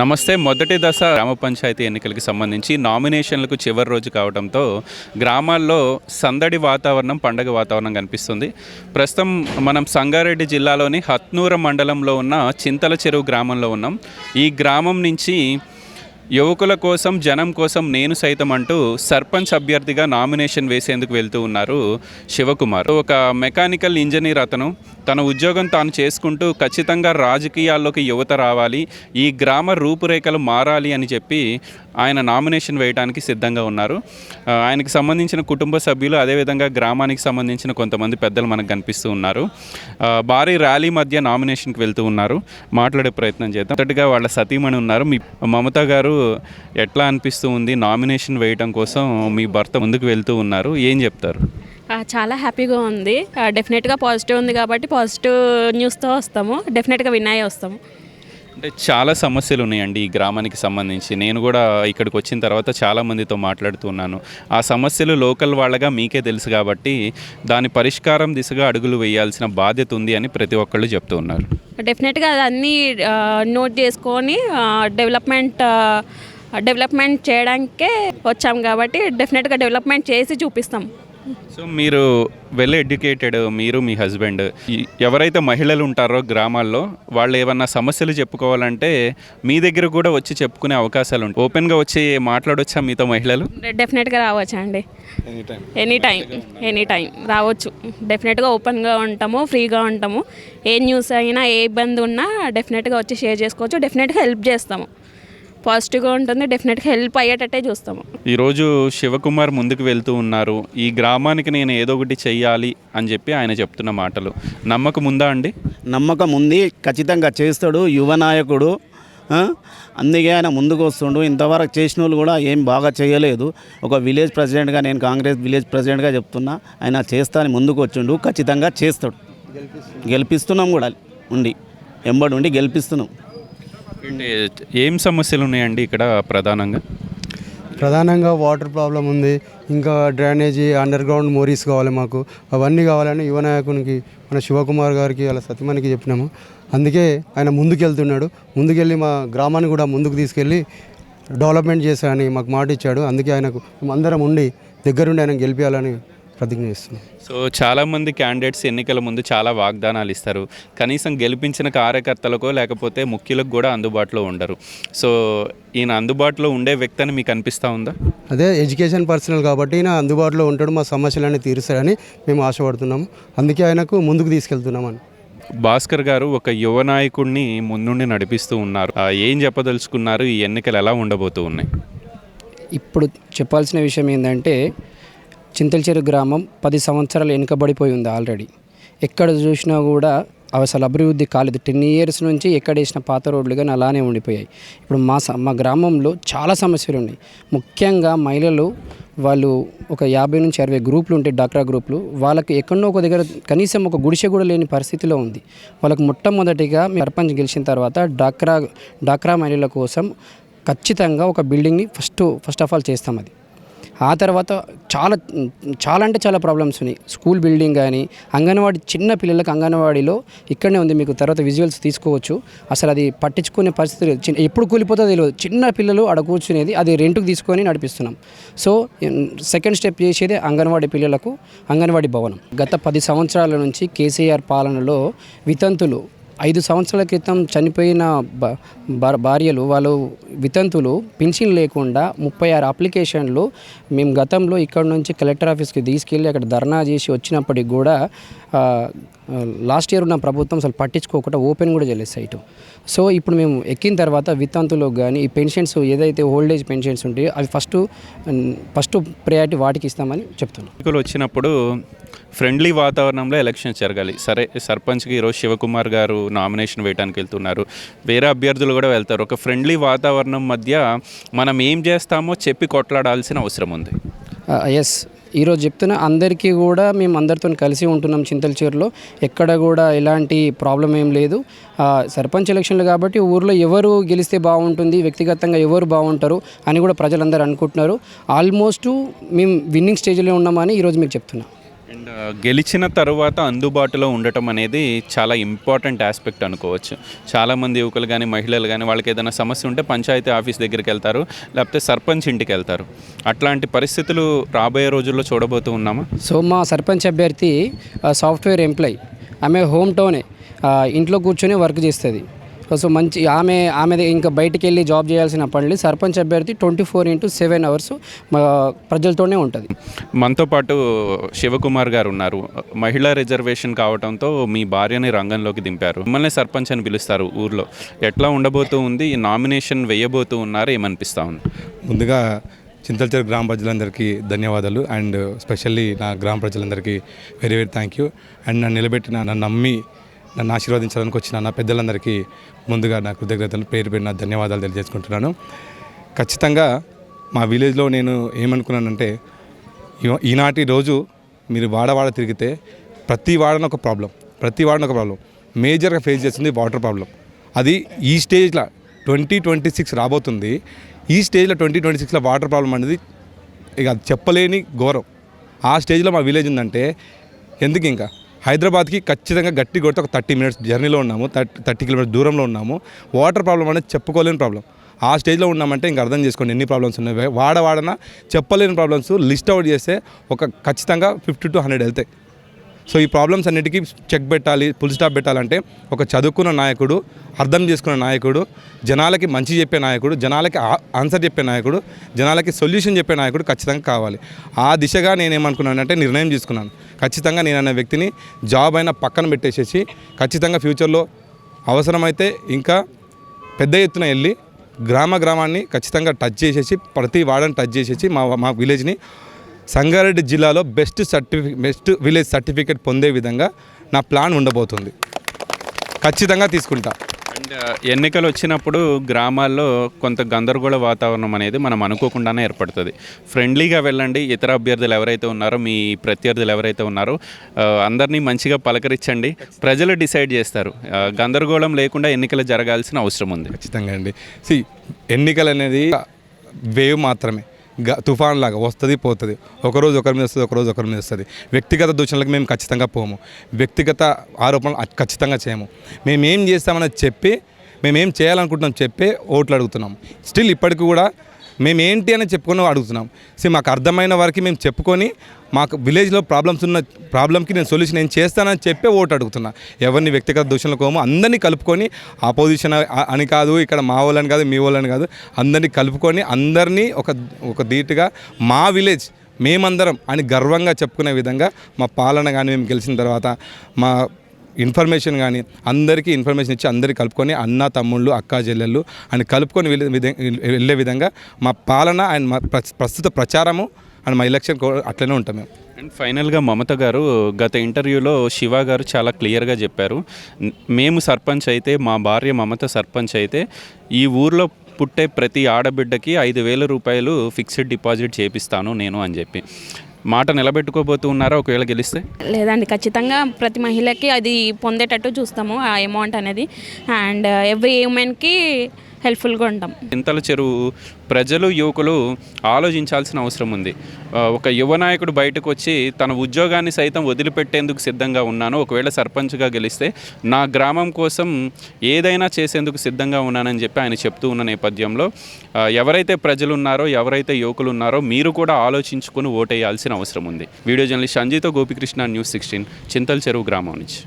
నమస్తే. మొదటి దశ గ్రామ పంచాయతీ ఎన్నికలకు సంబంధించి నామినేషన్లకు చివరి రోజు కావడంతో గ్రామాల్లో సందడి వాతావరణం పండగ వాతావరణం కనిపిస్తుంది. ప్రస్తుతం మనం సంగారెడ్డి జిల్లాలోని హత్నూర మండలంలో ఉన్న చింతల చెరువు గ్రామంలో ఉన్నాం. ఈ గ్రామం నుంచి యువకుల కోసం జనం కోసం నేను సైతం అంటూ సర్పంచ్ అభ్యర్థిగా నామినేషన్ వేసేందుకు వెళ్తూ ఉన్నారు శివకుమార్. ఒక మెకానికల్ ఇంజనీర్ అతను. తన ఉద్యోగం తాను చేసుకుంటూ ఖచ్చితంగా రాజకీయాల్లోకి యువత రావాలి ఈ గ్రామ రూపురేఖలు మారాలి అని చెప్పి ఆయన నామినేషన్ వేయడానికి సిద్ధంగా ఉన్నారు. ఆయనకు సంబంధించిన కుటుంబ సభ్యులు అదేవిధంగా గ్రామానికి సంబంధించిన కొంతమంది పెద్దలు మనకు కనిపిస్తూ ఉన్నారు. భారీ ర్యాలీ మధ్య నామినేషన్కి వెళ్తూ ఉన్నారు. మాట్లాడే ప్రయత్నం చేద్దాం. మొదటిగా వాళ్ళ సతీమణి ఉన్నారు. మీ మమత గారు ఎట్లా అనిపిస్తూ ఉంది నామినేషన్ వేయటం కోసం మీ భర్త ముందుకు వెళ్తూ ఉన్నారు? ఏం చెప్తారు? చాలా హ్యాపీగా ఉంది. డెఫినెట్గా పాజిటివ్ ఉంది కాబట్టి పాజిటివ్ న్యూస్తో వస్తాము. డెఫినెట్గా విన్ అయ్యి వస్తాము. అంటే చాలా సమస్యలు ఉన్నాయండి ఈ గ్రామానికి సంబంధించి. నేను కూడా ఇక్కడికి వచ్చిన తర్వాత చాలా మందితో మాట్లాడుతున్నాను ఆ సమస్యలు లోకల్ వాళ్ళగా మీకే తెలుసు కాబట్టి దాని పరిష్కారం దిశగా అడుగులు వేయాల్సిన బాధ్యత ఉంది అని ప్రతి ఒక్కళ్ళు చెప్తూ ఉన్నారు. డెఫినెట్గా అన్నీ నోట్ చేసుకొని డెవలప్మెంట్ డెవలప్మెంట్ చేయడానికే వచ్చాం కాబట్టి డెఫినెట్గా డెవలప్మెంట్ చేసి చూపిస్తాం. సో మీరు వెల్ ఎడ్యుకేటెడ్ మీరు మీ హస్బెండ్ ఎవరైతే మహిళలు ఉంటారో గ్రామాల్లో వాళ్ళు ఏమన్నా సమస్యలు చెప్పుకోవాలంటే మీ దగ్గర కూడా వచ్చి చెప్పుకునే అవకాశాలు ఉంటాయి. ఓపెన్గా వచ్చి మాట్లాడొచ్చా మీతో మహిళలు? డెఫినెట్గా రావచ్చు అండి. ఎనీ టైం ఎనీ టైం రావచ్చు. డెఫినెట్గా ఓపెన్గా ఉంటాము ఫ్రీగా ఉంటాము. ఏ న్యూస్ అయినా ఏ ఇబ్బంది ఉన్నా డెఫినెట్గా వచ్చి షేర్ చేసుకోవచ్చు. డెఫినెట్గా హెల్ప్ చేస్తాము. పాజిటివ్గా ఉంటుంది. డెఫినెట్గా హెల్ప్ అయ్యేటట్టే చూస్తాము. ఈరోజు శివకుమార్ ముందుకు వెళ్తూ ఉన్నారు. ఈ గ్రామానికి నేను ఏదో ఒకటి చెయ్యాలి అని చెప్పి ఆయన చెప్తున్న మాటలు. నమ్మకం ఉందా అండి? నమ్మకం ఉంది. ఖచ్చితంగా చేస్తాడు. యువ నాయకుడు? అందుకే ఆయన ముందుకు వస్తుండు. ఇంతవరకు చేసిన వాళ్ళు కూడా ఏం బాగా చేయలేదు. ఒక విలేజ్ ప్రెసిడెంట్గా నేను కాంగ్రెస్ విలేజ్ ప్రెసిడెంట్గా చెప్తున్నా. ఆయన చేస్తాని ముందుకు వచ్చిండు. ఖచ్చితంగా చేస్తాడు. గెలిపిస్తున్నాం కూడా. ఉండి. ఎంబడి ఉండి గెలిపిస్తున్నాం. ఏం సమస్యలు ఉన్నాయండి ఇక్కడ ప్రధానంగా? ప్రధానంగా వాటర్ ప్రాబ్లం ఉంది ఇంకా డ్రైనేజీ అండర్ గ్రౌండ్ మోరీస్ కావాలి మాకు. అవన్నీ కావాలని యువ నాయకునికి మన శివకుమార్ గారికి అలా సతీమణికి చెప్పినాము. అందుకే ఆయన ముందుకు వెళ్తున్నాడు ముందుకెళ్ళి మా గ్రామాన్ని కూడా ముందుకు తీసుకెళ్ళి డెవలప్మెంట్ చేశాని మాకు మాట ఇచ్చాడు అందుకే ఆయనకు అందరం ఉండి దగ్గరుండి ఆయన గెలిపించాలని ప్రతిజ్ఞ చేస్తున్నాం. సో చాలామంది క్యాండిడేట్స్ ఎన్నికల ముందు చాలా వాగ్దానాలు ఇస్తారు. కనీసం గెలిపించిన కార్యకర్తలకో లేకపోతే ముఖ్యులకు కూడా అందుబాటులో ఉండరు. సో ఈయన అందుబాటులో ఉండే వ్యక్తి అని మీకు అనిపిస్తూ ఉందా? అదే ఎడ్యుకేషన్ పర్సనల్ కాబట్టి ఈయన అందుబాటులో ఉంటాడు మా సమస్యలన్నీ తీరుస్తాడని మేము ఆశపడుతున్నాము. అందుకే ఆయనకు ముందుకు తీసుకెళ్తున్నామని. భాస్కర్ గారు ఒక యువ నాయకుడిని ముందుండి నడిపిస్తూ ఉన్నారు. ఏం చెప్పదలుచుకున్నారు? ఈ ఎన్నికలు ఎలా ఉండబోతూ ఉన్నాయి? ఇప్పుడు చెప్పాల్సిన విషయం ఏంటంటే చింతల్చేరు గ్రామం పది సంవత్సరాలు వెనుకబడిపోయి ఉంది ఆల్రెడీ. ఎక్కడ చూసినా కూడా అసలు అభివృద్ధి కాలేదు. టెన్ ఇయర్స్ నుంచి ఎక్కడ వేసిన పాత రోడ్లు కానీ అలానే ఉండిపోయాయి. ఇప్పుడు మా స- మా గ్రామంలో చాలా సమస్యలు ఉన్నాయి. ముఖ్యంగా మహిళలు వాళ్ళు ఒక యాభై నుంచి అరవై గ్రూపులు ఉంటాయి డాక్రా గ్రూపులు వాళ్ళకి ఎక్కడో ఒక దగ్గర కనీసం ఒక గుడిసె కూడా లేని పరిస్థితిలో ఉంది. వాళ్ళకు మొట్టమొదటిగా సర్పంచ్ గెలిచిన తర్వాత డాక్రా డాక్రా మహిళల కోసం ఖచ్చితంగా ఒక బిల్డింగ్ని ఫస్ట్ ఫస్ట్ ఆఫ్ ఆల్ చేస్తాం అది. ఆ తర్వాత చాలా చాలా అంటే చాలా ప్రాబ్లమ్స్ ఉన్నాయి. స్కూల్ బిల్డింగ్ కానీ అంగన్వాడీ చిన్న పిల్లలకు అంగన్వాడీలో ఇక్కడనే ఉంది మీకు తర్వాత విజువల్స్ తీసుకోవచ్చు. అసలు అది పట్టించుకునే పరిస్థితి లేదు. చిన్న ఎప్పుడు కూలిపోతుందో తెలియదు. చిన్న పిల్లలు ఆడ కూర్చునేది అది రెంట్కి తీసుకొని నడిపిస్తున్నాం. సో సెకండ్ స్టెప్ చేసేది అంగన్వాడీ పిల్లలకు అంగన్వాడీ భవనం. గత పది సంవత్సరాల నుంచి కేసీఆర్ పాలనలో వితంతులు ఐదు సంవత్సరాల క్రితం చనిపోయిన భా- భార్యలు వాళ్ళు వితంతులు పెన్షన్ లేకుండా ముప్పై ఆరు అప్లికేషన్లు మేము గతంలో ఇక్కడ నుంచి కలెక్టర్ ఆఫీస్కి తీసుకెళ్ళి అక్కడ ధర్నా చేసి వచ్చినప్పటికి కూడా లాస్ట్ ఇయర్ ఉన్న ప్రభుత్వం అసలు పట్టించుకోకుండా ఓపెన్ కూడా చేయలేదు సైటు. సో ఇప్పుడు మేము ఎక్కిన తర్వాత వితంతులకు కానీ ఈ పెన్షన్స్ ఏదైతే ఓల్డ్ ఏజ్ పెన్షన్స్ ఉంటాయో అవి ఫస్ట్ ఫస్ట్ ప్రయారిటీ వాటికి ఇస్తామని చెప్తున్నాం. ఎన్నికలు వచ్చినప్పుడు ఫ్రెండ్లీ వాతావరణంలో ఎలక్షన్స్ జరగాలి. సరే సర్పంచ్కి ఈరోజు శివకుమార్ గారు నామినేషన్ వేయడానికి వెళ్తున్నారు. వేరే అభ్యర్థులు కూడా వెళ్తారు. ఒక ఫ్రెండ్లీ వాతావరణం మధ్య మనం ఏం చేస్తామో చెప్పి కొట్లాడాల్సిన అవసరం ఉంది. ఎస్ ఈరోజు చెప్తున్న అందరికీ కూడా మేము అందరితో కలిసి ఉంటున్నాం చింతలచూరులో. ఎక్కడ కూడా ఎలాంటి ప్రాబ్లం ఏం లేదు. సర్పంచ్ ఎలక్షన్లు కాబట్టి ఊర్లో ఎవరు గెలిస్తే బాగుంటుంది వ్యక్తిగతంగా ఎవరు బాగుంటారు అని కూడా ప్రజలందరూ అనుకుంటున్నారు. ఆల్మోస్ట్ మేము విన్నింగ్ స్టేజ్లో ఉన్నామని ఈరోజు మీకు చెప్తున్నా. అండ్ గెలిచిన తర్వాత అందుబాటులో ఉండటం అనేది చాలా ఇంపార్టెంట్ ఆస్పెక్ట్ అనుకోవచ్చు. చాలామంది యువకులు కానీ మహిళలు కానీ వాళ్ళకి ఏదైనా సమస్య ఉంటే పంచాయతీ ఆఫీస్ దగ్గరికి వెళ్తారు లేకపోతే సర్పంచ్ ఇంటికి వెళ్తారు. అట్లాంటి పరిస్థితులు రాబోయే రోజుల్లో చూడబోతూ ఉన్నామా? సో మా సర్పంచ్ అభ్యర్థి సాఫ్ట్వేర్ ఎంప్లాయ్. ఆమె హోమ్ టౌనే ఇంట్లో కూర్చొని వర్క్ చేస్తుంది. సో మంచి ఆమె ఆమె ఇంకా బయటికి వెళ్ళి జాబ్ చేయాల్సిన పని లేదు సర్పంచ్ అభ్యర్థి twenty four into seven hours మా ప్రజలతోనే ఉంటుంది. మనతో పాటు శివకుమార్ గారు ఉన్నారు. మహిళా రిజర్వేషన్ కావడంతో మీ భార్యని రంగంలోకి దింపారు. మిమ్మల్ని సర్పంచ్ అని పిలుస్తారు ఊర్లో. ఎట్లా ఉండబోతూ ఉంది? ఈ నామినేషన్ వేయబోతూ ఉన్నారు? ఏమనిపిస్తా ఉంది? ముందుగా చింతల్చేరు గ్రామ ప్రజలందరికీ ధన్యవాదాలు. అండ్ స్పెషల్లీ నా గ్రామ ప్రజలందరికీ very very thank you. And నన్ను నిలబెట్టిన నన్ను నమ్మి నన్ను ఆశీర్వదించడానికి వచ్చిన నా పెద్దలందరికీ ముందుగా నా కృతజ్ఞతలు పేరు పేరు నా ధన్యవాదాలు తెలియజేసుకుంటున్నాను. ఖచ్చితంగా మా విలేజ్లో నేను ఏమనుకున్నానంటే ఈనాటి రోజు మీరు వాడవాడ తిరిగితే ప్రతి వాడన ఒక ప్రాబ్లం ప్రతి వాడన ఒక ప్రాబ్లం. మేజర్గా ఫేస్ చేస్తుంది వాటర్ ప్రాబ్లం. అది ఈ స్టేజ్లో ట్వంటీ ట్వంటీ సిక్స్ రాబోతుంది. ఈ స్టేజ్లో ట్వంటీ ట్వంటీ సిక్స్లో వాటర్ ప్రాబ్లం అనేది ఇక అది చెప్పలేని ఘోరం. ఆ స్టేజ్లో మా విలేజ్ ఉందంటే ఎందుకు ఇంకా? హైదరాబాద్కి ఖచ్చితంగా గట్టి కొడితే ఒక థర్టీ మినిట్స్ జర్నీలో ఉన్నాము థర్టీ థర్టీ కిలోమీటర్స్ దూరంలో ఉన్నాము. వాటర్ ప్రాబ్లం అనేది చెప్పుకోలేని ప్రాబ్లం. ఆ స్టేజ్లో ఉన్నామంటే ఇంకా అర్థం చేసుకోండి ఎన్ని ప్రాబ్లమ్స్ ఉన్నాయి. వాడ వాడన చెప్పలేని ప్రాబ్లమ్స్ లిస్ట్ అవుట్ చేస్తే ఒక ఖచ్చితంగా ఫిఫ్టీ టు హండ్రెడ్ వెళ్తాయి. సో ఈ ప్రాబ్లమ్స్ అన్నిటికీ చెక్ పెట్టాలి ఫుల్ స్టాప్ పెట్టాలంటే ఒక చదువుకున్న నాయకుడు అర్థం చేసుకున్న నాయకుడు జనాలకి మంచి చెప్పే నాయకుడు జనాలకి ఆన్సర్ చెప్పే నాయకుడు జనాలకి సొల్యూషన్ చెప్పే నాయకుడు ఖచ్చితంగా కావాలి. ఆ దిశగా నేనేమనుకున్నానంటే నిర్ణయం తీసుకున్నాను. ఖచ్చితంగా నేను అనే వ్యక్తిని జాబ్ అయినా పక్కన పెట్టేసేసి ఖచ్చితంగా ఫ్యూచర్లో అవసరమైతే ఇంకా పెద్ద ఎత్తున వెళ్ళి గ్రామ గ్రామాన్ని ఖచ్చితంగా టచ్ చేసేసి ప్రతి వాడని టచ్ చేసేసి మా మా విలేజ్ని సంగారెడ్డి జిల్లాలో బెస్ట్ సర్టిఫి బెస్ట్ విలేజ్ సర్టిఫికేట్ పొందే విధంగా నా ప్లాన్ ఉండబోతుంది. ఖచ్చితంగా తీసుకుంటా. అండ్ ఎన్నికలు వచ్చినప్పుడు గ్రామాల్లో కొంత గందరగోళ వాతావరణం అనేది మనం అనుకోకుండానే ఏర్పడుతుంది. ఫ్రెండ్లీగా వెళ్ళండి. ఇతర అభ్యర్థులు ఎవరైతే ఉన్నారో మీ ప్రత్యర్థులు ఎవరైతే ఉన్నారో అందరినీ మంచిగా పలకరించండి. ప్రజలు డిసైడ్ చేస్తారు. గందరగోళం లేకుండా ఎన్నికలు జరగాల్సిన అవసరం ఉంది. ఖచ్చితంగా అండి. సి ఎన్నికలు అనేది వేవ్ మాత్రమే. తుఫాన్ లాగా వస్తుంది పోతుంది. ఒకరోజు ఒకరి మీద వస్తుంది ఒకరోజు ఒకరి మీద వస్తుంది. వ్యక్తిగత దూషణలకు మేము ఖచ్చితంగా పోము. వ్యక్తిగత ఆరోపణలు ఖచ్చితంగా చేయము. మేము ఏం చేస్తామని చెప్పి మేమేం చేయాలనుకుంటున్నాం చెప్పే ఓట్లు అడుగుతున్నాం. స్టిల్ ఇప్పటికి కూడా మేము ఏంటి అని చెప్పుకొని అడుగుతున్నాం. సో మాకు అర్థమైన వారికి మేము చెప్పుకొని మాకు విలేజ్లో ప్రాబ్లమ్స్ ఉన్న ప్రాబ్లంకి నేను సొల్యూషన్ నేను చేస్తానని చెప్పే ఓటు అడుగుతున్నా. ఎవరిని వ్యక్తిగత దూషణలు పోము అందరినీ కలుపుకొని ఆపోజిషన్ అని కాదు ఇక్కడ మా వాళ్ళని కాదు మీ వాళ్ళని కాదు అందరినీ కలుపుకొని అందరినీ ఒక ఒక ధీటుగా మా విలేజ్ మేమందరం అని గర్వంగా చెప్పుకునే విధంగా మా పాలన కానీ మేము గెలిచిన తర్వాత మా ఇన్ఫర్మేషన్ కానీ అందరికీ ఇన్ఫర్మేషన్ ఇచ్చి అందరికీ కలుపుకొని అన్న తమ్ముళ్ళు అక్క చెల్లెళ్ళు అని కలుపుకొని వెళ్ళే విధంగా వెళ్ళే విధంగా మా పాలన అండ్ మా ప్ర- ప్రస్తుత ప్రచారము అండ్ మా ఎలక్షన్ అట్లనే ఉంటాం మేము. అండ్ ఫైనల్గా మమత గారు గత ఇంటర్వ్యూలో శివ గారు చాలా క్లియర్గా చెప్పారు. మేము సర్పంచ్ అయితే మా భార్య మమత సర్పంచ్ అయితే ఈ ఊర్లో పుట్టే ప్రతి ఆడబిడ్డకి ఐదు వేల రూపాయలు ఫిక్స్డ్ డిపాజిట్ చేపిస్తాను నేను అని చెప్పి. మాట నిలబెట్టుకోబోతూ ఉన్నారా ఒకవేళ గెలిస్తే? లేదండి ఖచ్చితంగా ప్రతి మహిళకి అది పొందేటట్టు చూస్తాము ఆ అమౌంట్ అనేది. అండ్ ఎవ్రీ ఉమెన్కి హెల్ప్ఫుల్గా ఉంటాం. చింతల చెరువు ప్రజలు యువకులు ఆలోచించాల్సిన అవసరం ఉంది. ఒక యువ నాయకుడు బయటకు వచ్చి తన ఉద్యోగాన్ని సైతం వదిలిపెట్టేందుకు సిద్ధంగా ఉన్నాను. ఒకవేళ సర్పంచ్గా గెలిస్తే నా గ్రామం కోసం ఏదైనా చేసేందుకు సిద్ధంగా ఉన్నానని చెప్పి ఆయన చెప్తూ ఉన్న నేపథ్యంలో ఎవరైతే ప్రజలు ఉన్నారో ఎవరైతే యువకులు ఉన్నారో మీరు కూడా ఆలోచించుకుని ఓటేయాల్సిన అవసరం ఉంది. వీడియో జర్నలిస్ట్ సంజీతో గోపికృష్ణ న్యూస్ సిక్స్టీన్ చింతల చెరువు గ్రామం నుంచి.